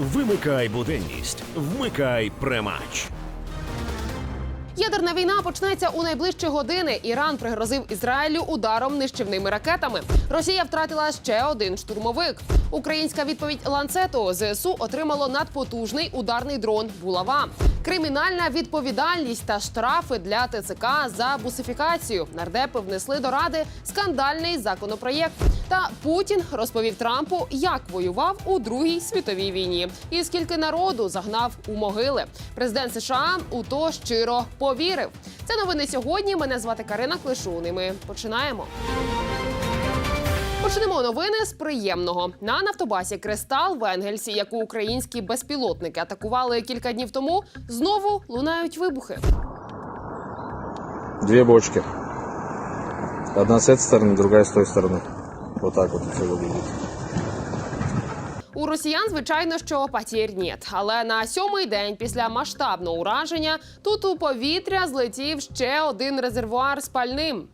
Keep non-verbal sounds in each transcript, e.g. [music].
Вимикай буденність, вмикай премач. Ядерна війна почнеться у найближчі години. Іран пригрозив Ізраїлю ударом нищівними ракетами. Росія втратила ще один штурмовик. Українська відповідь ланцету ЗСУ отримало надпотужний ударний дрон Булава. Кримінальна відповідальність та штрафи для ТЦК за бусифікацію. Нардепи внесли до ради скандальний законопроєкт. Та Путін розповів Трампу, як воював у Другій світовій війні, і скільки народу загнав у могили. Президент США у то щиро повірив. Це новини сьогодні. Мене звати Карина Клишун. І ми починаємо. Почнемо новини з приємного на нафтобазі Кристал в Енгельсі, яку українські безпілотники атакували кілька днів тому. Знову лунають вибухи. Две бочки. Одна с этой стороны, другая с той стороны. Вот так вот все выглядит. У росіян, звичайно, що патір нет. Але на сьомий день після масштабного ураження тут у повітря злетів ще один резервуар з пальним.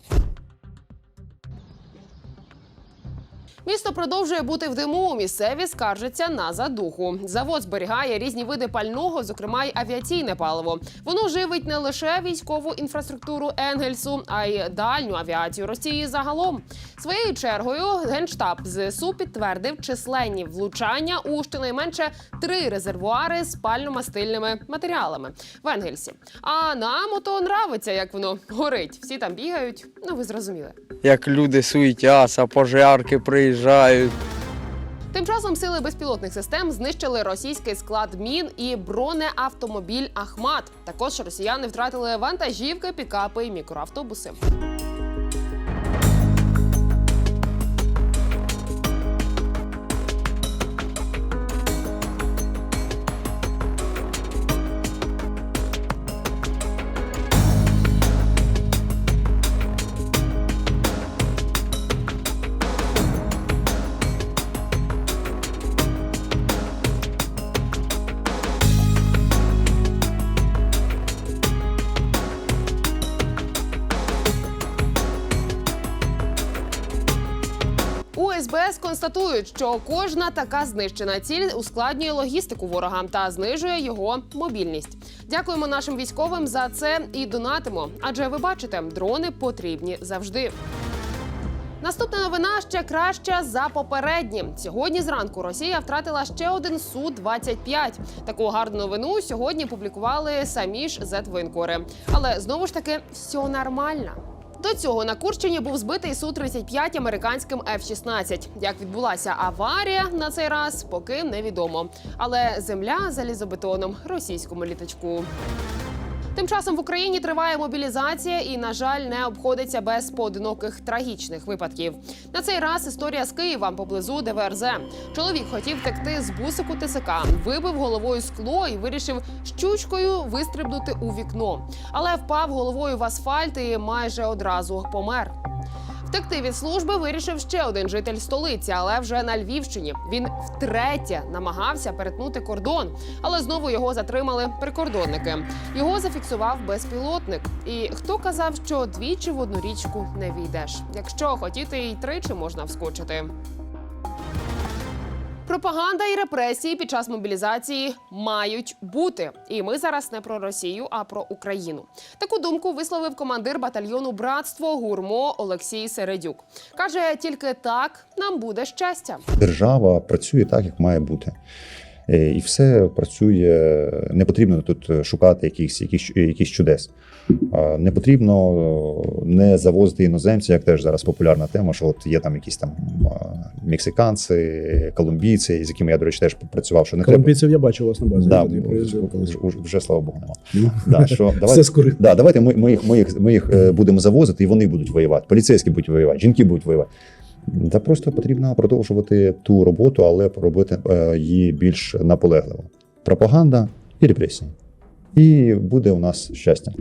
Місто продовжує бути в диму. Місцеві скаржаться на задуху. Завод зберігає різні види пального, зокрема й авіаційне паливо. Воно живить не лише військову інфраструктуру Енгельсу, а й дальню авіацію Росії загалом. Своєю чергою генштаб ЗСУ підтвердив численні влучання у щонайменше три резервуари з пально-мастильними матеріалами в Енгельсі. А нам ото нравиться, як воно горить. Всі там бігають. Ну ви зрозуміли. як люди суетяться, пожарки приїжджають. Тим часом сили безпілотних систем знищили російський склад мін і бронеавтомобіль Ахмат. Також росіяни втратили вантажівки, пікапи і мікроавтобуси. Констатують, що кожна така знищена ціль ускладнює логістику ворога та знижує його мобільність. Дякуємо нашим військовим за це і донатимо. Адже ви бачите, дрони потрібні завжди. Наступна новина ще краща за попередні. Сьогодні зранку Росія втратила ще один су 25 Таку гарну новину сьогодні публікували самі ж зет-воєнкори. Але знову ж таки все нормально. До цього на Курщині був збитий су 35 американським F-16. Як відбулася аварія на цей раз, поки невідомо. Але земля залізобетоном російському літачку. Тим часом в Україні триває мобілізація і, на жаль, не обходиться без поодиноких трагічних випадків. На цей раз історія з Києва поблизу ДВРЗ. Чоловік хотів текти з бусику ТСК, вибив головою скло і вирішив щучкою вистрибнути у вікно, але впав головою в асфальт і майже одразу помер. Втекти від служби вирішив ще один житель столиці, але вже на Львівщині. Він втретє намагався перетнути кордон, але знову його затримали прикордонники. Його зафіксував безпілотник. І хто казав, що двічі в одну річку не війдеш? Якщо хотіти, і тричі можна вскочити. Пропаганда і репресії під час мобілізації мають бути. І ми зараз не про Росію, а про Україну. Таку думку висловив командир батальйону Братство Гурмо Олексій Середюк. каже: тільки так нам буде щастя. держава працює так, як має бути. Е, І все працює. Не потрібно тут шукати якихось, якісь, якісь чудес. Не потрібно е, не завозити іноземців, як теж зараз популярна тема, що от є там якісь там мексиканці, колумбійці, з якими я, до речі, теж працював, що не треба. Колумбійців я бачив у вас на базі. Да, колись. вже, вже, слава Богу, нема. Ну, Да, що, [laughs] Все давайте, скорив. да, давайте ми, ми, їх, ми, їх, ми їх е, будемо завозити, і вони будуть воювати. Поліцейські будуть воювати, жінки будуть воювати. Та просто потрібно продовжувати ту роботу, але робити е, її більш наполегливо. Пропаганда і репресії. І буде у нас щастя.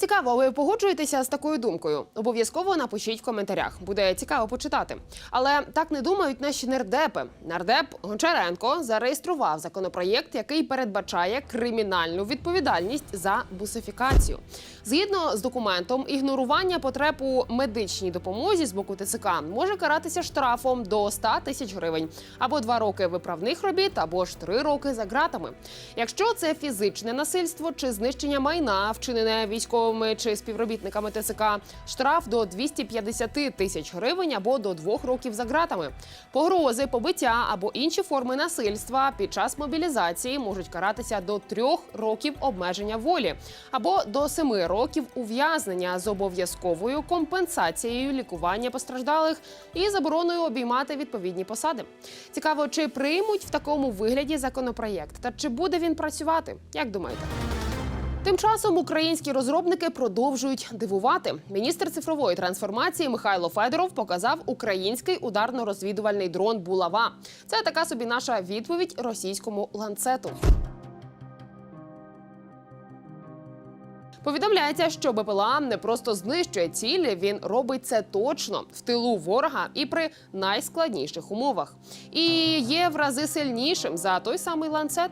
Цікаво, ви погоджуєтеся з такою думкою? Обов'язково напишіть в коментарях. Буде цікаво почитати. Але так не думають наші нардепи. Нардеп Гончаренко зареєстрував законопроєкт, який передбачає кримінальну відповідальність за бусифікацію. Згідно з документом, ігнорування потреб у медичній допомозі з боку ТЦК може каратися штрафом до 100 тисяч гривень або два роки виправних робіт, або ж три роки за ґратами. Якщо це фізичне насильство чи знищення майна, вчинене військовими чи співробітниками ТЦК, штраф до 250 тисяч гривень або до двох років за ґратами. Погрози, побиття або інші форми насильства під час мобілізації можуть каратися до трьох років обмеження волі або до семи років ув'язнення з обов'язковою компенсацією лікування постраждалих і забороною обіймати відповідні посади. Цікаво, чи приймуть в такому вигляді законопроєкт та чи буде він працювати? Як думаєте? Тим часом українські розробники продовжують дивувати. Міністр цифрової трансформації Михайло Федоров показав український ударно-розвідувальний дрон Булава. Це така собі наша відповідь російському ланцету. Повідомляється, що БПЛА не просто знищує цілі, він робить це точно в тилу ворога і при найскладніших умовах. І є в рази сильнішим за той самий ланцет.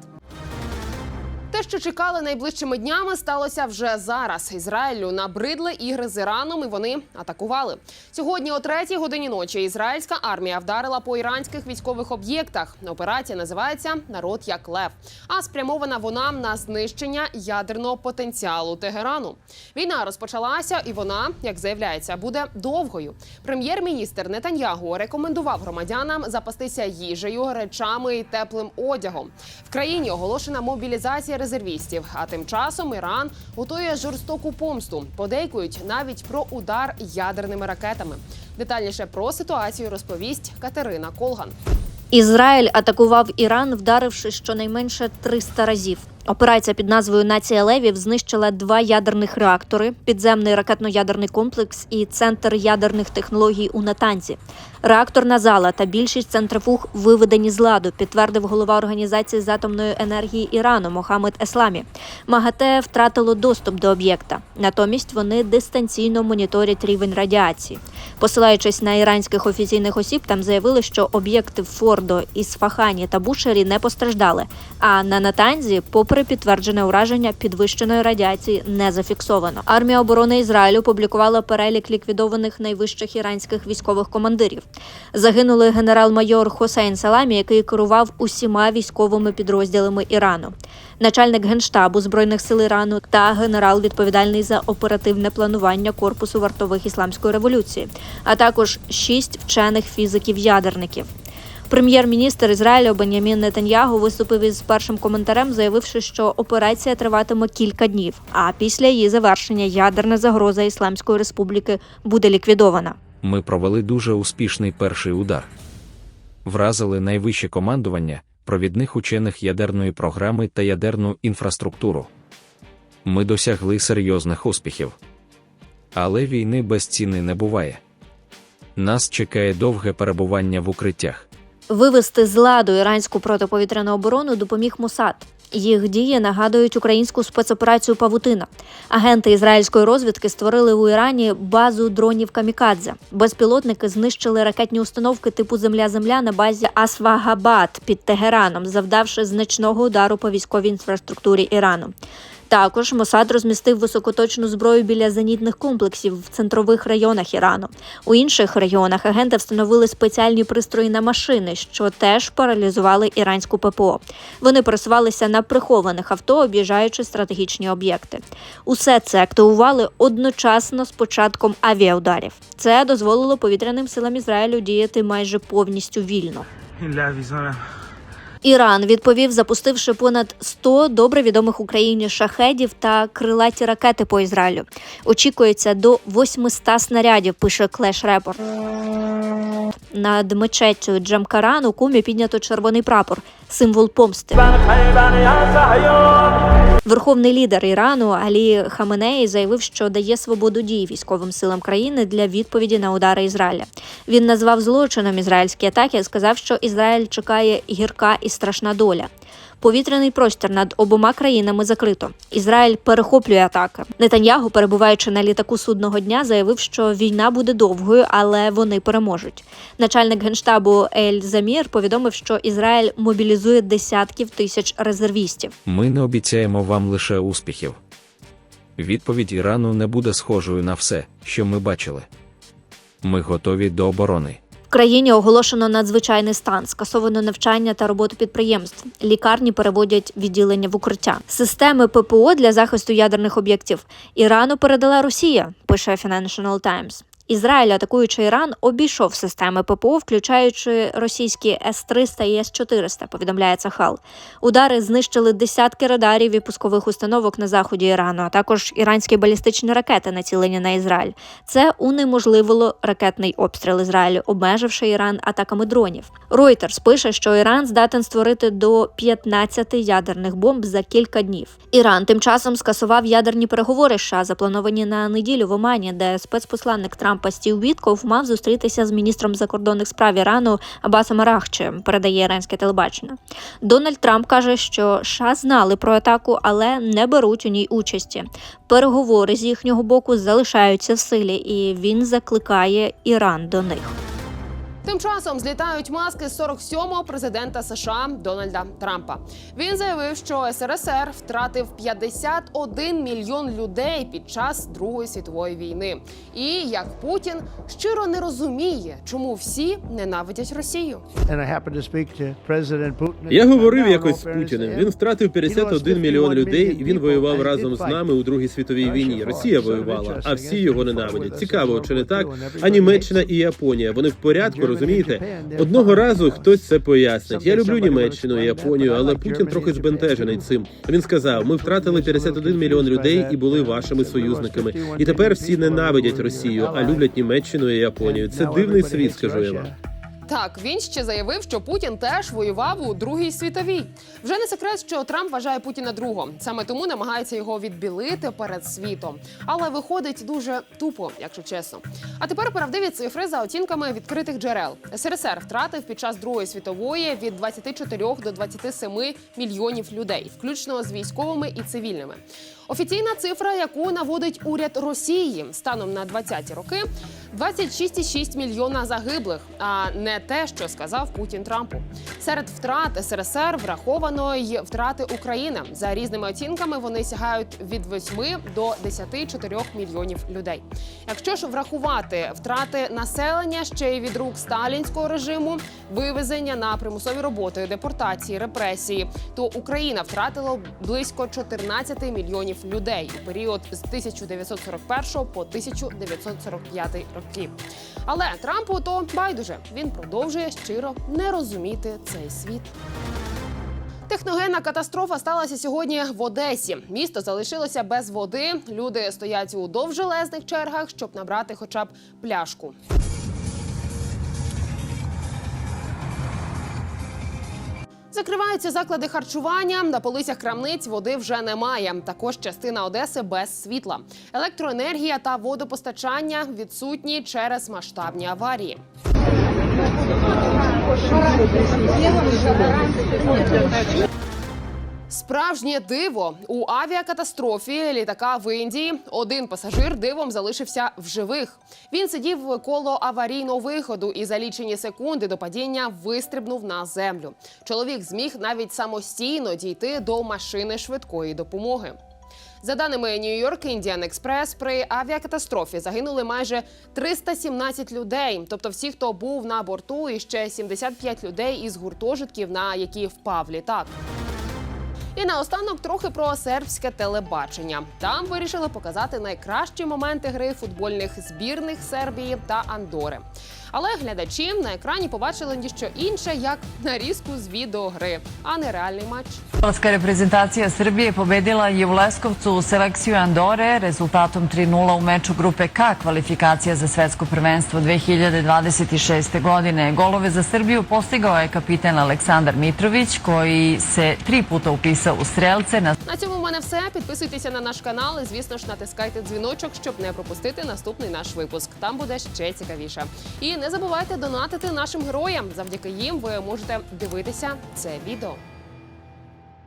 Те, що чекали найближчими днями, сталося вже зараз. Ізраїлю набридли ігри з Іраном, і вони атакували. Сьогодні, о третій годині ночі, ізраїльська армія вдарила по іранських військових об'єктах. Операція називається Народ як лев. А спрямована вона на знищення ядерного потенціалу Тегерану. Війна розпочалася, і вона, як заявляється, буде довгою. Прем'єр-міністр Нетаньягу рекомендував громадянам запастися їжею, речами і теплим одягом. В країні оголошена мобілізація резервістів. А тим часом Іран готує жорстоку помсту. Подейкують навіть про удар ядерними ракетами. Детальніше про ситуацію розповість Катерина Колган. Ізраїль атакував Іран, вдаривши щонайменше 300 разів. Операція під назвою Нація Левів знищила два ядерних реактори, підземний ракетно-ядерний комплекс і центр ядерних технологій у Натанзі. Реакторна зала та більшість центрифуг виведені з ладу, підтвердив голова організації з атомної енергії Ірану Мохамед Есламі. МАГАТЕ втратило доступ до об'єкта. Натомість вони дистанційно моніторять рівень радіації. Посилаючись на іранських офіційних осіб, там заявили, що об'єкти Фордо, Ісфахані та Бушері не постраждали. А на Натанзі, попри підтверджене ураження, підвищеної радіації не зафіксовано. Армія оборони Ізраїлю публікувала перелік ліквідованих найвищих іранських військових командирів. Загинули генерал-майор Хосейн Саламі, який керував усіма військовими підрозділами Ірану, начальник генштабу збройних сил Ірану та генерал, відповідальний за оперативне планування корпусу вартових ісламської революції, а також шість вчених фізиків-ядерників. Прем'єр-міністр Ізраїлю Бенямін Нетаньягу виступив із першим коментарем, заявивши, що операція триватиме кілька днів, а після її завершення ядерна загроза Ісламської республіки буде ліквідована. Ми провели дуже успішний перший удар. Вразили найвище командування провідних учених ядерної програми та ядерну інфраструктуру. Ми досягли серйозних успіхів. Але війни без ціни не буває. Нас чекає довге перебування в укриттях. Вивести з ладу іранську протиповітряну оборону допоміг Мосад. Їх дії нагадують українську спецоперацію Павутина. Агенти ізраїльської розвідки створили у Ірані базу дронів Камікадзе. Безпілотники знищили ракетні установки типу Земля-Земля на базі Асвагабад під Тегераном, завдавши значного удару по військовій інфраструктурі Ірану. Також Мосад розмістив високоточну зброю біля зенітних комплексів в центрових районах Ірану. У інших регіонах агенти встановили спеціальні пристрої на машини, що теж паралізували іранську ППО. Вони пересувалися на прихованих авто, об'їжджаючи стратегічні об'єкти. Усе це активували одночасно з початком авіаударів. Це дозволило повітряним силам Ізраїлю діяти майже повністю вільно. Іран відповів, запустивши понад 100 добре відомих Україні шахедів та крилаті ракети по Ізраїлю. Очікується до 800 снарядів. Пише Клеш Репорт. Над мечеттю Джамкаран у кумі піднято червоний прапор, символ помсти. Верховний лідер Ірану Алі Хаменеї заявив, що дає свободу дій військовим силам країни для відповіді на удари Ізраїля. Він назвав злочином ізраїльські атаки, сказав, що Ізраїль чекає гірка і страшна доля. Повітряний простір над обома країнами закрито. Ізраїль перехоплює атаки. Нетаньягу, перебуваючи на літаку судного дня, заявив, що війна буде довгою, але вони переможуть. Начальник генштабу Ель Замір повідомив, що Ізраїль мобілізує десятків тисяч резервістів. Ми не обіцяємо вам лише успіхів. Відповідь Ірану не буде схожою на все, що ми бачили. Ми готові до оборони. В країні оголошено надзвичайний стан, скасовано навчання та роботу підприємств. Лікарні переводять відділення в укриття. Системи ППО для захисту ядерних об'єктів Ірану передала Росія. Пише Financial Times. Ізраїль, атакуючи Іран, обійшов системи ППО, включаючи російські С-300 і С-400, повідомляє Цахал. Удари знищили десятки радарів і пускових установок на заході Ірану, а також іранські балістичні ракети, націлені на Ізраїль. Це унеможливило ракетний обстріл Ізраїлю, обмеживши Іран атаками дронів. Reuters пише, що Іран здатен створити до 15 ядерних бомб за кілька днів. Іран тим часом скасував ядерні переговори США, заплановані на неділю в Омані, де спецпосланник Трампа Вітков мав зустрітися з міністром закордонних справ Ірану Абасом Арахчі, передає іранське телебачення. Дональд Трамп каже, що США знали про атаку, але не беруть у ній участі. Переговори з їхнього боку залишаються в силі, і він закликає Іран до них. Тим часом злітають маски з 47-го президента США Дональда Трампа. Він заявив, що СРСР втратив 51 мільйон людей під час Другої світової війни. І як Путін щиро не розуміє, чому всі ненавидять Росію. Я говорив якось з Путіним. Він втратив 51 мільйон людей. і Він воював разом з нами у Другій світовій війні. Росія воювала, а всі його ненавидять. Цікаво, чи не так? А Німеччина і Японія. Вони в порядку, розумієте? Одного разу хтось це пояснить. Я люблю Німеччину Японію, але Путін трохи збентежений цим. Він сказав: ми втратили 51 мільйон людей і були вашими союзниками. І тепер всі ненавидять Росію, а люблять Німеччину і Японію. Це дивний світ, скажу я вам. Так, він ще заявив, що Путін теж воював у Другій світовій. Вже не секрет, що Трамп вважає Путіна другом. Саме тому намагається його відбілити перед світом. Але виходить дуже тупо, якщо чесно. А тепер правдиві цифри за оцінками відкритих джерел. СРСР втратив під час Другої світової від 24 до 27 мільйонів людей, включно з військовими і цивільними. Офіційна цифра, яку наводить уряд Росії станом на 20-ті роки, 26,6 мільйона загиблих, а не те, що сказав Путін Трампу. Серед втрат СРСР враховано й втрати України. За різними оцінками вони сягають від 8 до 10,4 мільйонів людей. Якщо ж врахувати втрати населення ще й від рук сталінського режиму, вивезення на примусові роботи, депортації, репресії, то Україна втратила близько 14 мільйонів людей у період з 1941 по 1945 роки. Але Трампу то байдуже він продовжує щиро не розуміти цей світ. Техногенна катастрофа сталася сьогодні в Одесі. Місто залишилося без води. Люди стоять у довжелезних чергах, щоб набрати хоча б пляшку. Закриваються заклади харчування. На полицях крамниць води вже немає. Також частина Одеси без світла. Електроенергія та водопостачання відсутні через масштабні аварії. Справжнє диво у авіакатастрофі літака в Індії. Один пасажир дивом залишився в живих. Він сидів коло аварійного виходу і за лічені секунди до падіння вистрибнув на землю. Чоловік зміг навіть самостійно дійти до машини швидкої допомоги. За даними New York Indian Express, при авіакатастрофі загинули майже 317 людей, тобто всі, хто був на борту, і ще 75 людей із гуртожитків, на які впав літак. І наостанок трохи про сербське телебачення. Там вирішили показати найкращі моменти гри футбольних збірних Сербії та Андори. Але глядачі на екрані побачили ніщо інше, як нарізку з відеогри, а не реальний матч. Fudbalska reprezentacija Srbije pobedila je u Leskovcu selekciju Andore rezultatom 3-0 u meču grupe K kvalifikacija za svetsko prvenstvo 2026. godine. Golove za Srbiju postigao je kapitan Aleksandar Mitrović koji se tri puta upisao u strelce na На цьому в мене все. Підписуйтеся на наш канал і, звісно ж, натискайте дзвіночок, щоб не пропустити наступний наш випуск. Там буде ще цікавіше. І не забувайте донатити нашим героям. Завдяки їм ви можете дивитися це відео.